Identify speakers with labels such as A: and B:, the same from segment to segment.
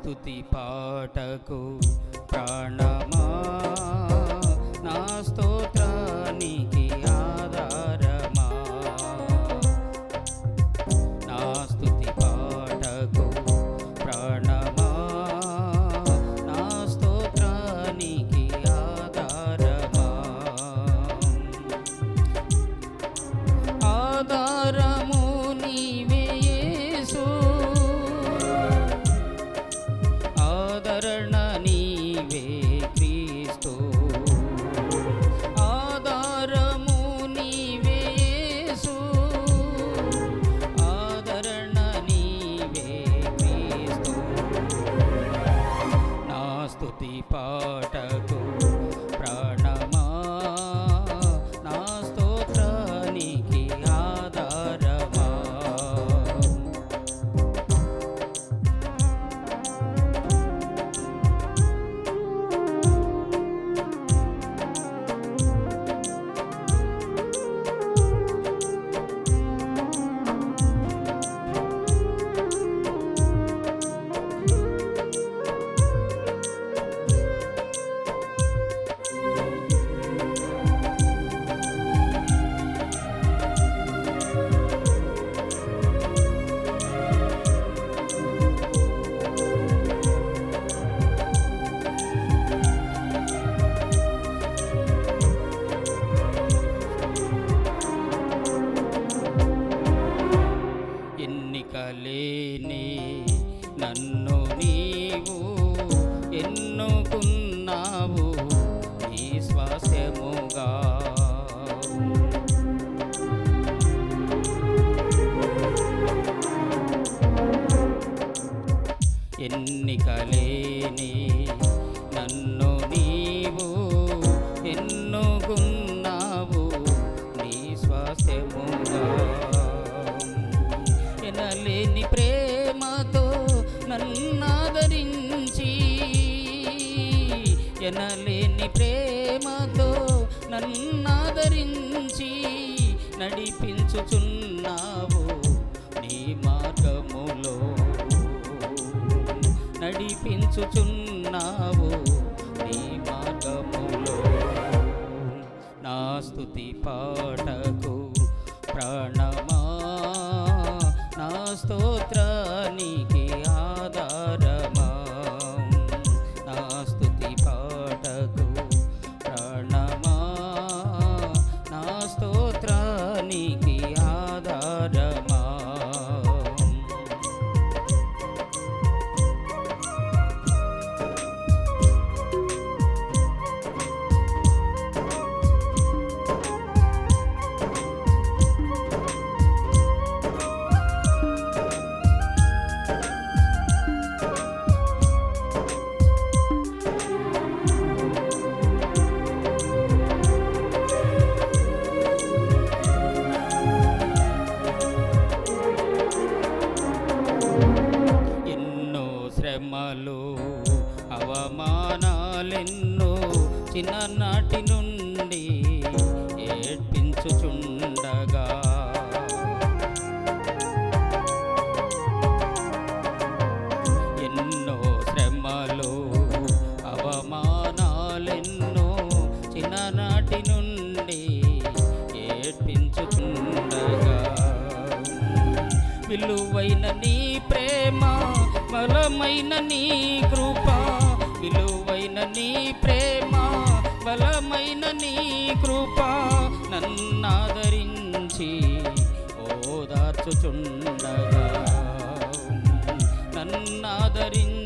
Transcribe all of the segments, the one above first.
A: స్తుతి పాటకు ప్రాణమా? పాటకు ఎనలేని ప్రేమతో నన్నాదరించి నడిపించుచున్నావు నీ మార్గములో. నడిపించుచున్నావు నీ మార్గములో. నా స్థుతి పాటకు ప్రాణమా నా స్తోత్ర శ్రమలు అవమానాలెన్నో చిన్ననాటి నుండి ఏడ్పించుచుండగా. ఎన్నో శ్రమలు అవమానాలెన్నో చిన్ననాటి నుండి ఏడ్పించుచుండగా. విలువైన నీ ప్రేమ బలమైన నీ కృప విలువైన నీ ప్రేమ బలమైన నీ కృప నన్నాదరించి ఓదార్చుచుండగా. నన్నాదరించి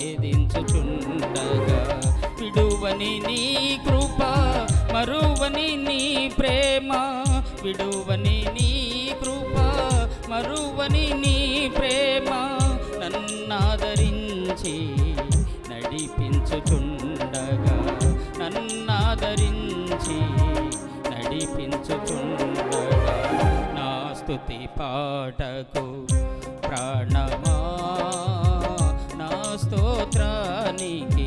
A: ఏదించుచుండగా విడువని నీ కృప మరువని నీ ప్రేమ. విడువని నీ కృప మరువని నీ ప్రేమ. నన్నాదరించి నడిపించుచుండగా. నన్నాదరించి నడిపించుచుండగా. నా స్తుతి పాటకు ప్రాణమా స్తోత్రానికి